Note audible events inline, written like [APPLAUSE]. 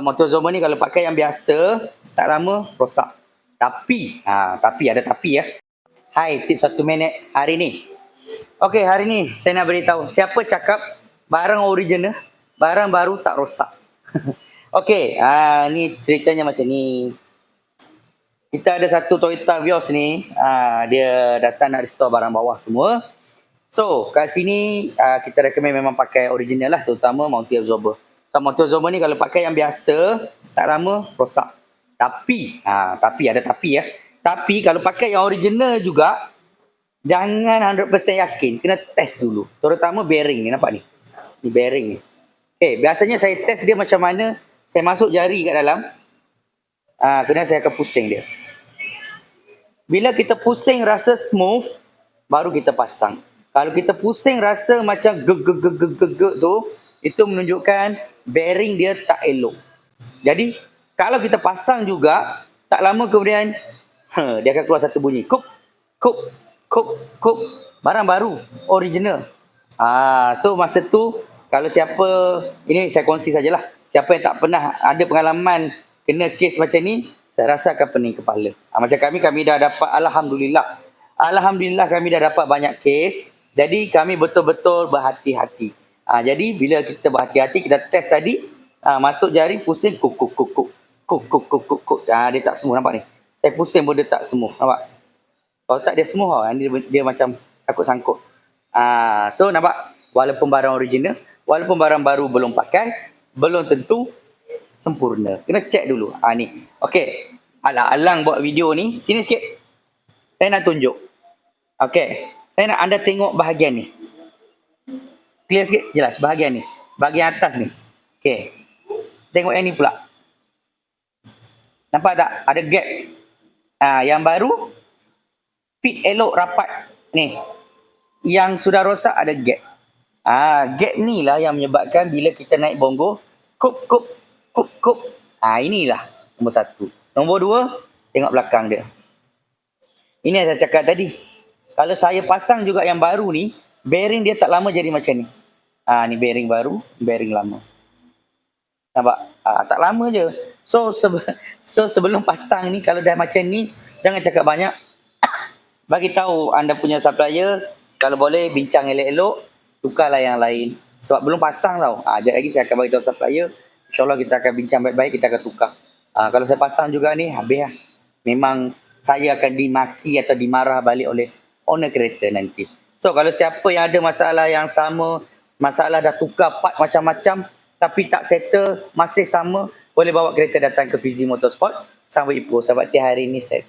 Motor Zoma ni kalau pakai yang biasa, tak lama rosak. Tapi, ha, tapi ada tapi ya. Hai, tips satu minit hari ni. Okey, hari ni saya nak beritahu siapa cakap barang original, barang baru tak rosak. [LAUGHS] Okey, ha, ni ceritanya macam ni. Kita ada satu Toyota Vios ni, ha, dia datang nak restore barang bawah semua. So, kat sini uh, kita recommend memang pakai original lah terutama multi absorber. So, multi absorber ni kalau pakai yang biasa tak lama rosak. Tapi, ha, tapi ada tapi ya. Tapi kalau pakai yang original juga jangan 100% yakin, kena test dulu. Terutama bearing ni nampak ni. Ni bearing ni. Okay, biasanya saya test dia macam mana, saya masuk jari kat dalam. Ah, kemudian saya akan pusing dia. Bila kita pusing rasa smooth, baru kita pasang. Kalau kita pusing rasa macam geg geg geg geg tu, itu menunjukkan bearing dia tak elok. Jadi, kalau kita pasang juga, tak lama kemudian huh, [LAUGHS] dia akan keluar satu bunyi. Kup, kup, kup, kup. Barang baru, original. Ah, so masa tu kalau siapa ini saya kongsi sajalah. Siapa yang tak pernah ada pengalaman kena kes macam ni, saya rasa akan pening kepala. Ah, macam kami kami dah dapat alhamdulillah. Alhamdulillah kami dah dapat banyak kes. Jadi kami betul-betul berhati-hati. Ha, jadi bila kita berhati-hati, kita test tadi, ha, masuk jari pusing, kuk, kuk, kuk, kuk. Kuk, kuk, kuk, kuk, kuk. Ha, dia tak semua, nampak ni? Saya pusing pun dia tak semua, nampak? Kalau tak dia semua, ha, dia, dia macam sangkut-sangkut. Ha, so nampak, walaupun barang original, walaupun barang baru belum pakai, belum tentu sempurna. Kena check dulu. Ha, ni. Okey. Alang-alang buat video ni. Sini sikit. Saya nak tunjuk. Okey. Saya nak anda tengok bahagian ni. Clear sikit? Jelas. Bahagian ni. Bahagian atas ni. Okay. Tengok yang ni pula. Nampak tak? Ada gap. Ah, yang baru, fit elok rapat. Ni. Yang sudah rosak ada gap. Ah, gap ni lah yang menyebabkan bila kita naik bongo, kup, kup, kup, kup. Ah, inilah nombor satu. Nombor dua, tengok belakang dia. Ini yang saya cakap tadi. Kalau saya pasang juga yang baru ni, bearing dia tak lama jadi macam ni. Ah ni bearing baru, bearing lama. Nampak? Ah, tak lama je. So sebe- [LAUGHS] so sebelum pasang ni kalau dah macam ni, jangan cakap banyak. [COUGHS] Bagi tahu anda punya supplier, kalau boleh bincang elok-elok, tukarlah yang lain. Sebab belum pasang tau. Ah, sekejap lagi saya akan bagi tahu supplier. InsyaAllah kita akan bincang baik-baik, kita akan tukar. Ah, kalau saya pasang juga ni, habis lah. Memang saya akan dimaki atau dimarah balik oleh owner kereta nanti. So kalau siapa yang ada masalah yang sama, masalah dah tukar part macam-macam tapi tak settle, masih sama, boleh bawa kereta datang ke PZ Motorsport sampai Ipoh. Sebab hari ini saya